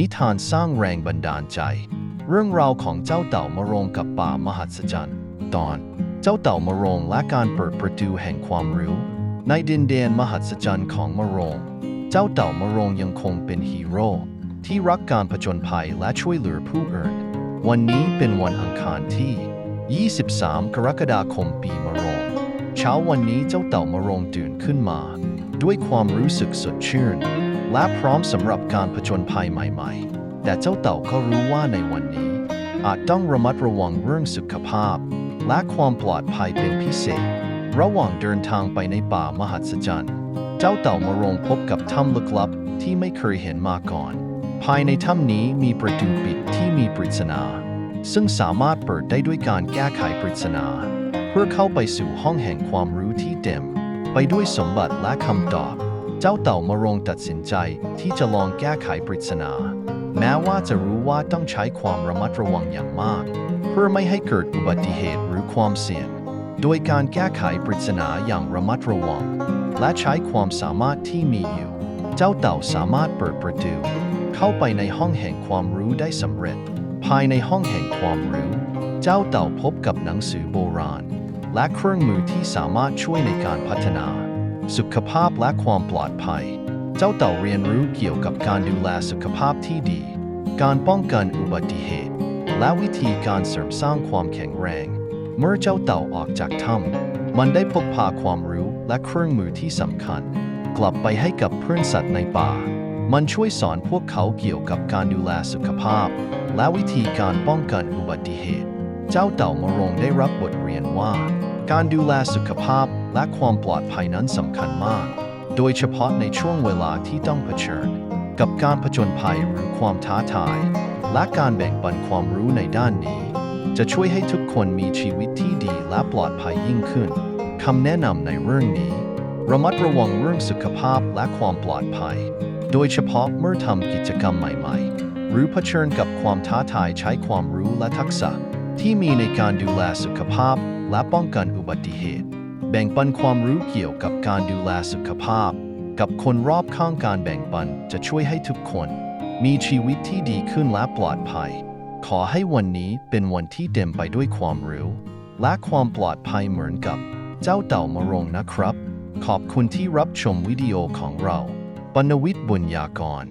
นิทานสร้างแรงบันดาลใจ เรื่องราวของเจ้าเต่ามโรงกับป่ามหัศจรรย์ ตอน เจ้าเต่ามโรงและการเปิดประตูแห่งความรู้ในดินแดนมหัศจรรย์ของมโรง เจ้าเต่ามโรงยังคงเป็นฮีโร่ที่รักการผจญภัยและช่วยเหลือผู้อื่น วันนี้เป็นวันอังคารที่ 23 กรกฎาคมปีมโรง เช้าวันนี้เจ้าเต่ามโรงตื่นขึ้นมา ด้วยความรู้สึกสดชื่น และพร้อมสำหรับการผจญภัยใหม่ ๆ แต่เจ้าเต่าก็รู้ว่าในวันนี้ อาจต้องระมัดระวังเรื่องสุขภาพ และความปลอดภัยเป็นพิเศษ ระหว่างเดินทางไปในป่ามหัศจรรย์ เจ้าเต่ามะโรงพบกับถ้ำลึกลับที่ไม่เคยเห็นมาก่อน ภายในถ้ำนี้มีประตูปิดที่มีปริศนา ซึ่งสามารถเปิดได้ด้วยการแก้ไขปริศนา เพื่อเข้าไปสู่ห้องแห่งความรู้ที่เต็ม ไปด้วยสมบัติและคำตอบ เจ้าเต่ามะโรงตัดสินใจที่จะลองแก้ไขปริศนา แม้ว่าจะรู้ว่าต้องใช้ความระมัดระวังอย่างมาก เพื่อไม่ให้เกิดอุบัติเหตุหรือความเสี่ยง โดยการแก้ไขปริศนาอย่างระมัดระวัง และใช้ความสามารถที่มีอยู่ เจ้าเต่าสามารถเปิดประตูเข้าไปในห้องแห่งความรู้ได้สำเร็จ ภายในห้องแห่งความรู้ เจ้าเต่าพบกับหนังสือโบราณ และเครื่องมือที่สามารถช่วยในการพัฒนา สุขภาพและความปลอดภัย เจ้าเต่าเรียนรู้เกี่ยวกับการดูแลสุขภาพที่ดี การป้องกันอุบัติเหตุ และวิธีการเสริมสร้างความแข็งแรง เมื่อเจ้าเต่าออกจากถ้ำมันได้พกพาความรู้และเครื่องมือที่สำคัญ กลับไปให้กับเพื่อนสัตว์ในป่า มันช่วยสอนพวกเขาเกี่ยวกับการดูแลสุขภาพ และวิธีการป้องกันอุบัติเหตุ เจ้าเต่ามรงได้รับบทเรียนว่า การดูแลสุขภาพและความปลอดภัยนั้นสำคัญมาก โดยเฉพาะในช่วงเวลาที่ต้องเผชิญ กับการผจญภัยหรือความท้าทาย และการแบ่งปันความรู้ในด้านนี้ จะช่วยให้ทุกคนมีชีวิตที่ดีและปลอดภัยยิ่งขึ้นคำแนะนำในเรื่องนี้ ระมัดระวังเรื่องสุขภาพและความปลอดภัย โดยเฉพาะเมื่อทำกิจกรรมใหม่ ๆ หรือเผชิญกับความท้าทายใช้ความรู้และทักษะ ที่มีในการดูแลสุขภาพและป้องกันอุบัติเหตุ แบ่งปันความรู้เกี่ยวกับการดูแลสุขภาพ กับคนรอบข้างการแบ่งปันจะช่วยให้ทุกคน มีชีวิตที่ดีขึ้นและปลอดภัย ขอให้วันนี้เป็นวันที่เต็มไปด้วยความรู้และความปลอดภัยเหมือนกับเจ้าเต่ามรงนะครับ ขอบคุณที่รับชมวิดีโอของเราปนวิทย์บุญญากร